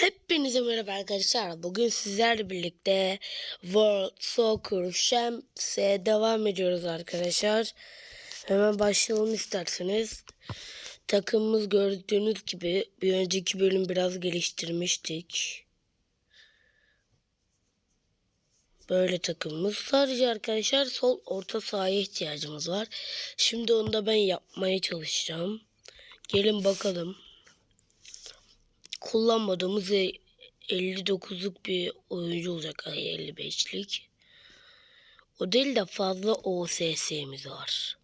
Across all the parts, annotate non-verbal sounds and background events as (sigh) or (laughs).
Hepinize merhaba arkadaşlar. Bugün sizlerle birlikte World Soccer Champs'e devam ediyoruz arkadaşlar. Hemen başlayalım isterseniz. Takımımız gördüğünüz gibi bir önceki bölüm biraz geliştirmiştik. Böyle takımımız. Sadece arkadaşlar sol orta sahaya ihtiyacımız var. Şimdi onu da ben yapmaya çalışacağım. Gelin bakalım kullanmadığımız e- 59'luk bir oyuncu olacak. Ay 55'lik. O değil de fazla OSS'miz var.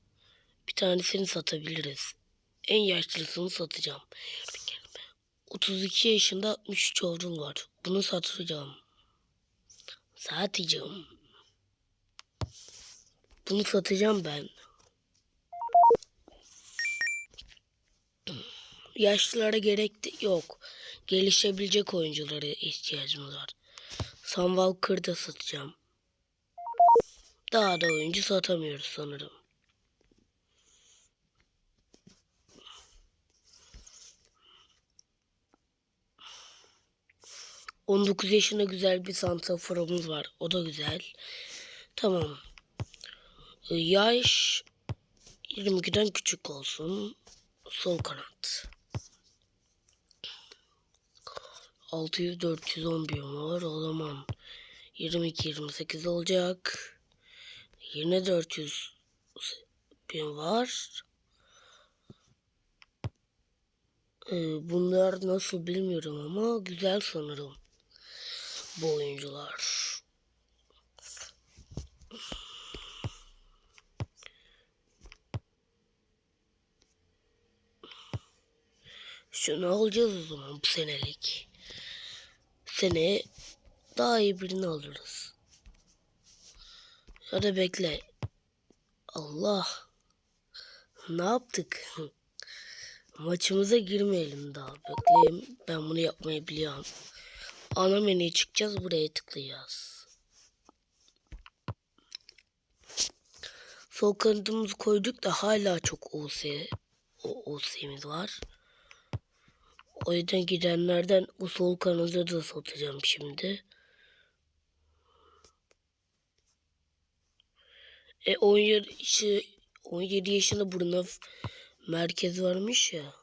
Bir tanesini satabiliriz. En yaşlısını satacağım. 32 yaşında 63 oğlum var. Bunu satacağım. Satacağım. Bunu satacağım ben. Yaşlılara gerek de yok. Gelişebilecek oyunculara ihtiyacımız var. Sam Walker'ı da satacağım. Daha da oyuncu satamıyoruz sanırım. ...19 yaşında güzel bir santraforumuz var. O da güzel. Tamam. Yaş... ...22'den küçük olsun. Sol kanat. 600 410 bin var o zaman 22 28 olacak. Yine 400 bin var. Ee, bunlar nasıl bilmiyorum ama güzel sanırım. Bu oyuncular. Şunu alacağız o zaman bu senelik. Sene daha iyi birini alırız. Ya da bekle. Allah. Ne yaptık? (laughs) Maçımıza girmeyelim daha. Bekleyin. Ben bunu yapmayı biliyorum. Ana menüye çıkacağız. Buraya tıklayacağız. Sol kanadımızı koyduk da hala çok OS, OS'imiz var. O yüzden gidenlerden bu sol kanadı da satacağım şimdi. E 17, yaşı, 17 yaşında buruna merkez varmış ya.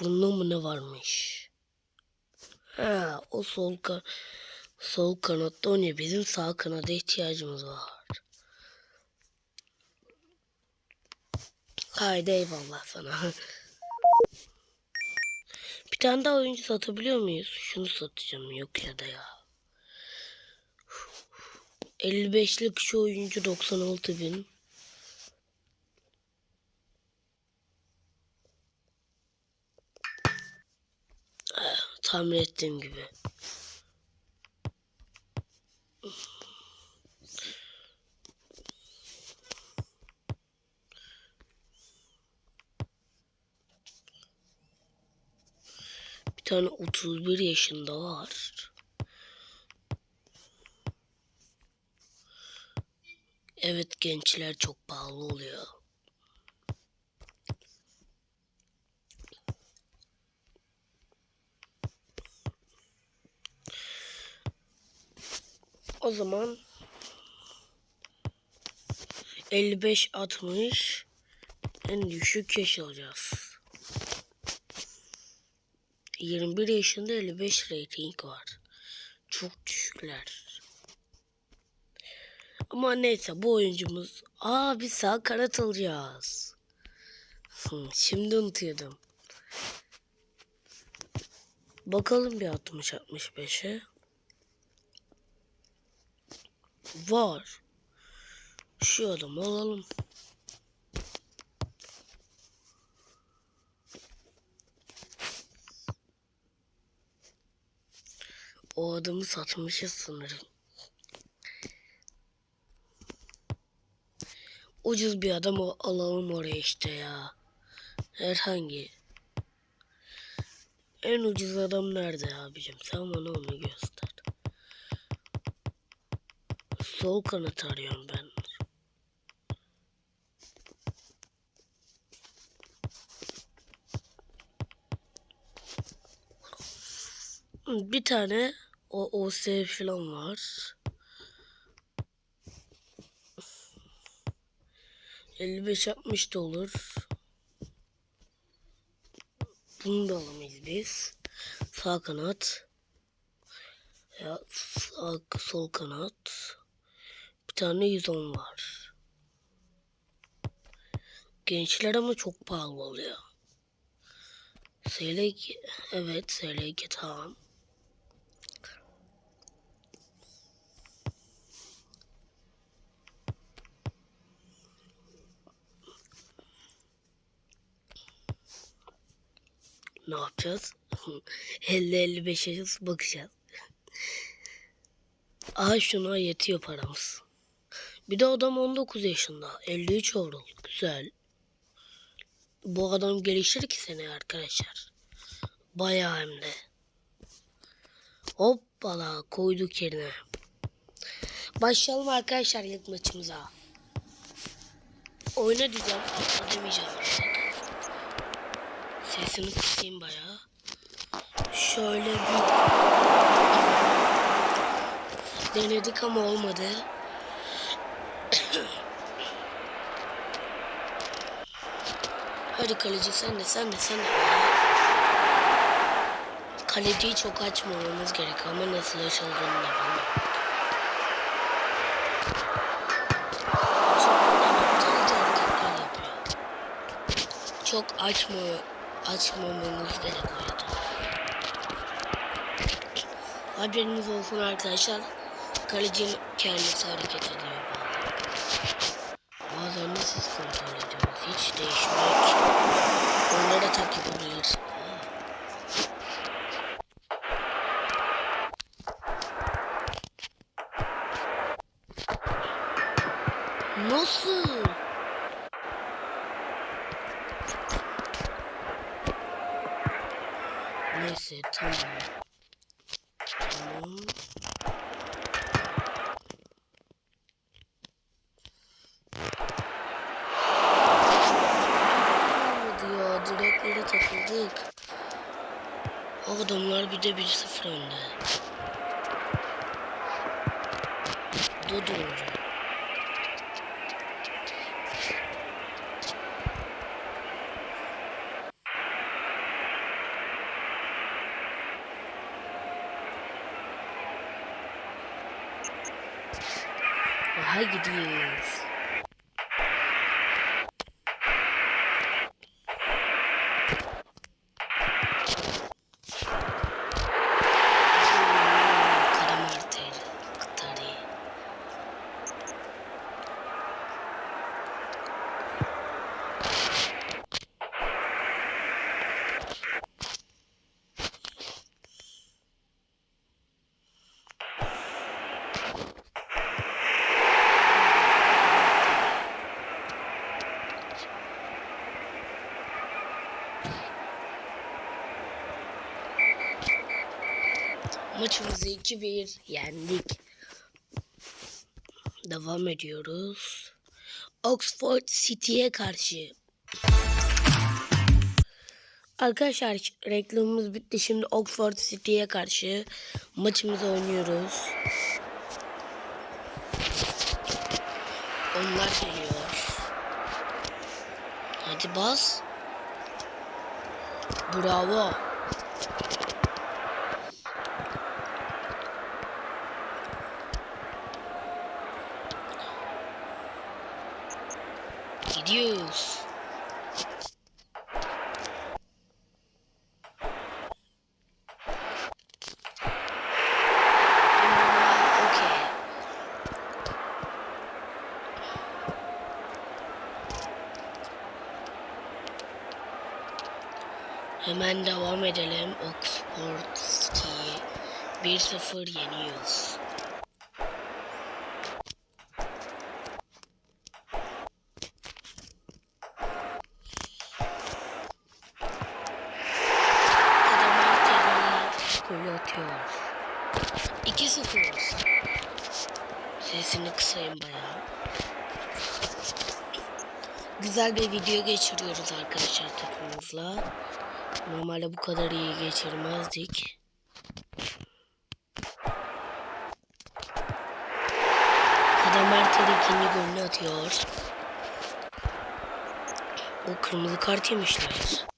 Buruna mı ne varmış? Ha o sol kan sol kanatta oynuyor. Bizim sağ kanada ihtiyacımız var. Haydi eyvallah sana. (laughs) Bir tane daha oyuncu satabiliyor muyuz? Şunu satacağım yok ya da ya. 55'lik şu oyuncu 96 bin. Ah, tahmin ettiğim gibi. Tane 31 yaşında var. Evet gençler çok pahalı oluyor. O zaman 55-60 en düşük yaş alacağız. 21 yaşında 55 rating var. Çok düşükler. Ama neyse bu oyuncumuz. Aa biz sağ kanat alacağız. Hı, şimdi unutuyordum. Bakalım bir 60-65'e. Var. Şu adamı alalım. O adamı satmışız sanırım. Ucuz bir adam alalım oraya işte ya. Herhangi. En ucuz adam nerede abicim? Sen bana onu göster. Sol kanat arıyorum ben. Bir tane o OS falan var. 55-60 da olur. Bunu da alamayız biz. Sağ kanat. Ya sağ, sol kanat. Bir tane 110 var. Gençler ama çok pahalı oluyor. SLG evet SLG tamam. Ne yapacağız? (laughs) 50-55'e bakacağız. Aha şuna yetiyor paramız. Bir de adam 19 yaşında. 53 euro. Güzel. Bu adam gelişir ki sene arkadaşlar. Bayağı hem de. Hoppala koyduk yerine. Başlayalım arkadaşlar ilk maçımıza. Oyna diyeceğim. Atla demeyeceğim artık. Sesini kısayım bayağı. Şöyle bir denedik ama olmadı. Hadi kaleci sen de sen de sen de. Kaleciyi çok açmamamız gerek ama nasıl açıldığını da bilmiyorum. Çok açma, açmamamız gerek oydu. Haberiniz olsun arkadaşlar. Kalecinin kendisi hareket ediyor bazen. Bazen de siz kontrol ediyorsunuz. Hiç değişmek. Onlara tak yapabilir. Nasıl? Neyse tamam. Tamam. Ya direklere takıldık. Adamlar bir de 1-0 önde. Dudu olacak. Gidiyoruz. Maçımızı 2-1 yendik. Devam ediyoruz. Oxford City'ye karşı. Arkadaşlar reklamımız bitti. Şimdi Oxford City'ye karşı maçımızı oynuyoruz. Onlar geliyor. Hadi bas. Bravo. Gidiyoruz. Hemen devam edelim. Oxford City'yi 1-0 sesini kısayım bayağı. Güzel bir video geçiriyoruz arkadaşlar takımımızla. Normalde bu kadar iyi geçirmezdik. Kadem Ertel ikinci golünü atıyor. O kırmızı kart yemişler.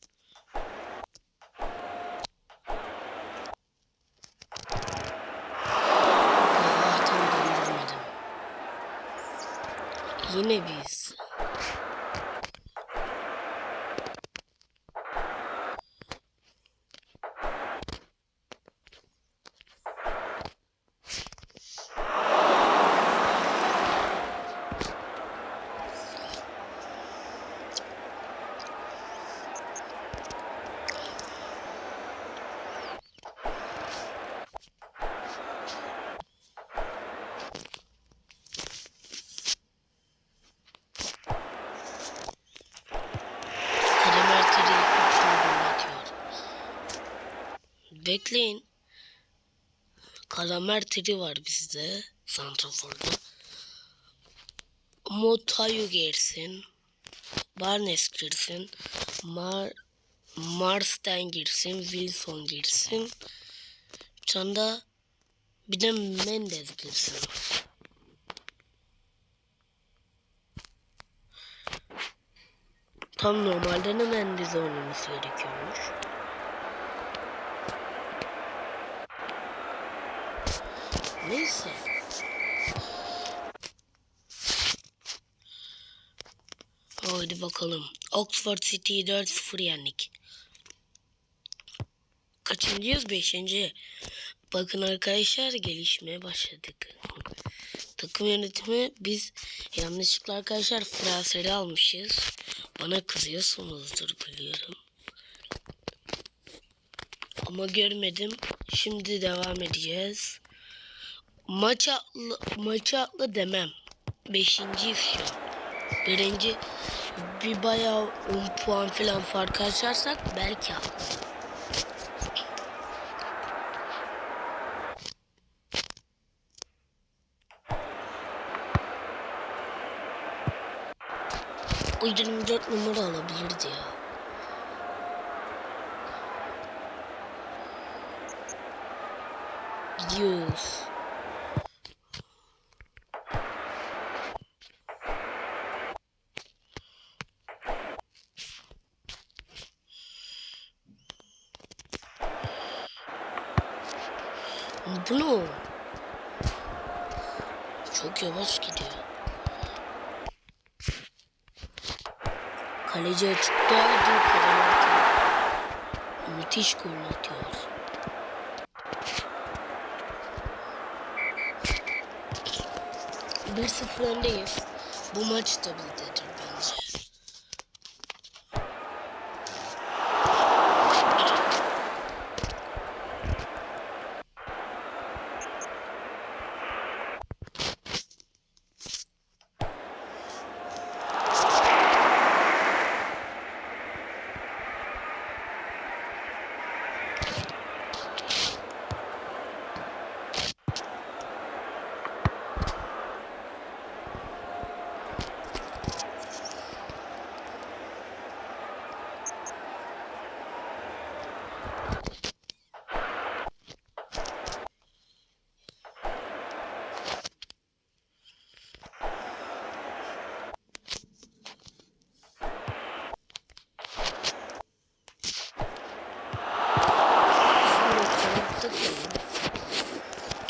Yine. Bekleyin. Kademer Teri var bizde. Santrafor'da. Motayo girsin. Barnes girsin. Mar Mars'ten girsin. Wilson girsin. Daha bir de Mendes girsin. Tam normalde de Mendes oynaması gerekiyormuş. Neyse. Haydi bakalım. Oxford City'yi 4-0 yendik. Kaçıncıyız? Beşinci. Bakın arkadaşlar gelişmeye başladık. Takım yönetimi biz yanlışlıkla arkadaşlar Fransa'yı almışız. Bana kızıyorsunuzdur biliyorum. Ama görmedim. Şimdi devam edeceğiz. Maç atlı, maç atlı demem. Beşinciyiz şu. Birinci bir bayağı 10 puan falan fark açarsak belki atlı. O 24 numara alabilirdi ya. Gidiyoruz. Bu ne? Çok yavaş gidiyor. Kaleci açıkta hadi kazanırdı. Müthiş gol atıyor. Bir sıfır öndeyiz. Bu maç da bizdedir bence.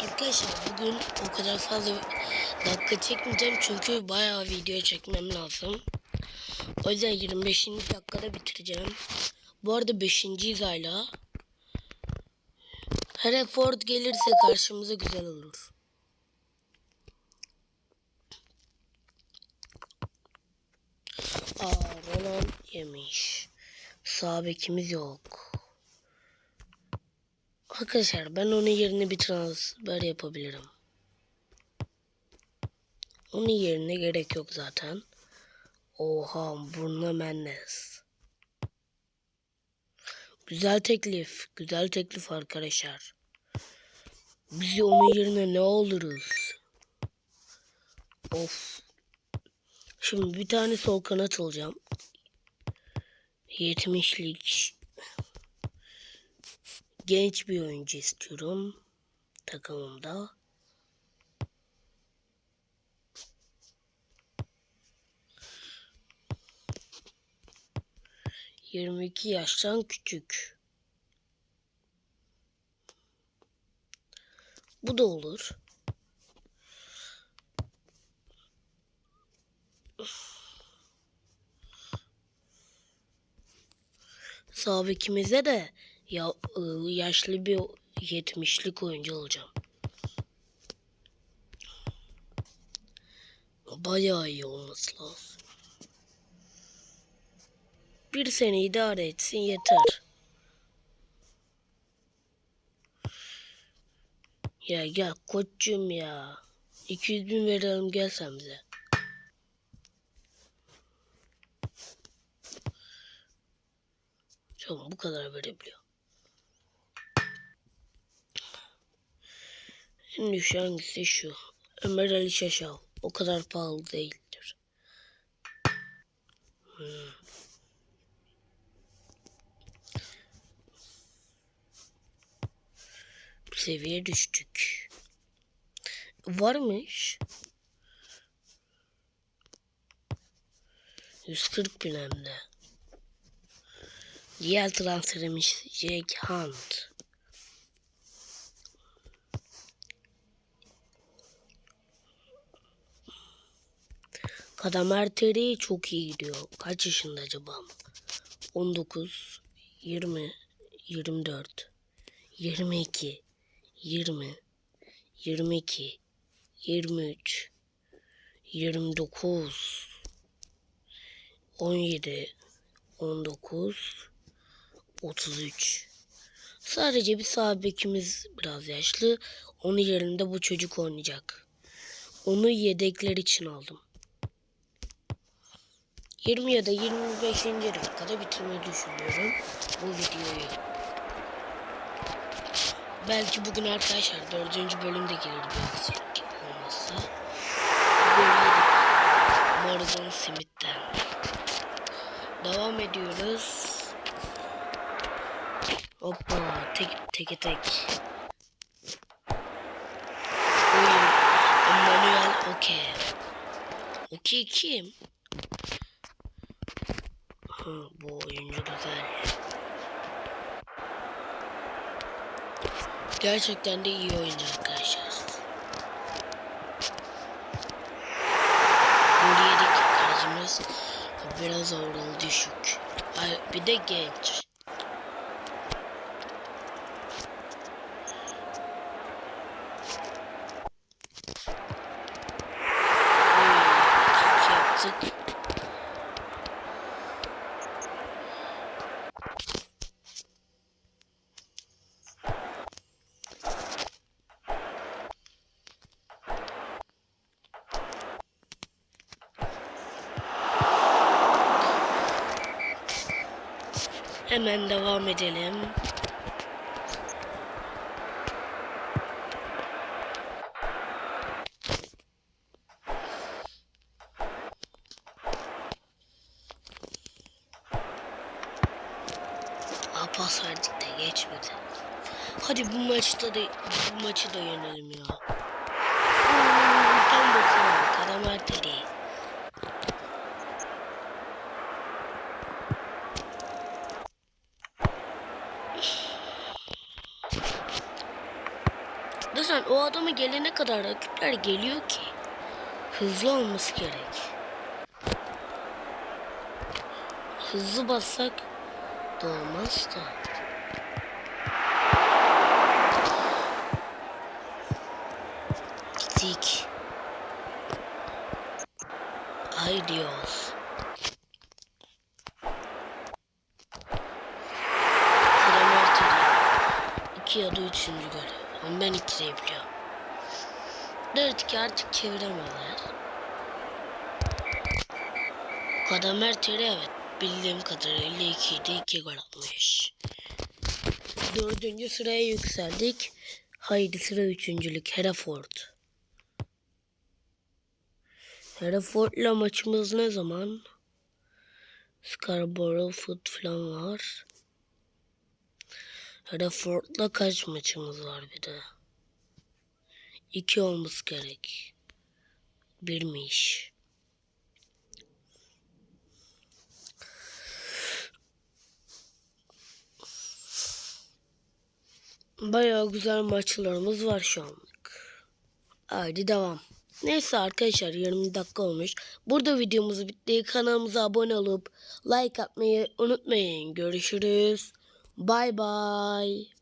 Arkadaşlar bugün o kadar fazla dakika çekmeyeceğim çünkü bayağı video çekmem lazım. O yüzden 25. dakikada bitireceğim. Bu arada 5. hala. Hereford gelirse karşımıza güzel olur. Aa Roland yemiş. Sağ bekimiz yok. Arkadaşlar ben onun yerine bir transfer yapabilirim. Onun yerine gerek yok zaten. Oha Bruno Mendes. Güzel teklif. Güzel teklif arkadaşlar. Biz onun yerine ne oluruz? Of. Şimdi bir tane sol kanat alacağım. 70'lik genç bir oyuncu istiyorum takımımda. 22 yaştan küçük. Bu da olur. Sağ bekimize de ya, ıı, yaşlı bir 70'lik oyuncu olacağım. Bayağı iyi olması lazım. Bir sene idare etsin yeter. Ya gel koçum ya. 200 bin verelim gelsen bize. Çok bu kadar verebiliyor. En düşük hangisi şu. Ömer Ali Şaşal. O kadar pahalı değildir. Hmm. Seviye düştük. Varmış. 140 bin hem de. Diğer transferimiz Jake Hunt. Kadam Erteri çok iyi gidiyor. Kaç yaşında acaba? 19, 20, 24, 22, 20, 22, 23, 29, 17, 19, 33. Sadece bir sağ biraz yaşlı. Onun yerinde bu çocuk oynayacak. Onu yedekler için aldım. 20 ya da 25. dakikada bitirmeyi düşünüyorum bu videoyu. Belki bugün arkadaşlar 4. bölümde gelir bir aksilik olmazsa. Böyleydik. Morgan Smith'ten. Devam ediyoruz. Hoppa tek tek tek. Oyun. Emmanuel Oke. Oke kim? Ha, bu oyuncu güzel. Gerçekten de iyi oyuncu arkadaşlar. Gol yedik biraz overall düşük. Bir de genç. Hmm, yaptık. Hemen devam edelim. Aa, pas verdik de geçmedi. Hadi bu maçta da bu maçı da yenelim ya. Tam bakalım. Karamel değil. Adamı gelene kadar rakipler geliyor ki. Hızlı olması gerek. Hızlı bassak da olmaz da. Ki artık çeviremezler. Kademer Tiri evet. Bildiğim kadarıyla 2'de 2 gol atmış. Dördüncü sıraya yükseldik. Haydi sıra üçüncülük. Hereford. Hereford'la maçımız ne zaman? Scarborough Foot falan var. Hereford'la kaç maçımız var bir de? 2 olması gerek. Birmiş. Bayağı güzel maçlarımız var şu anlık. Haydi devam. Neyse arkadaşlar 20 dakika olmuş. Burada videomuz bitti. Kanalımıza abone olup like atmayı unutmayın. Görüşürüz. Bay bay.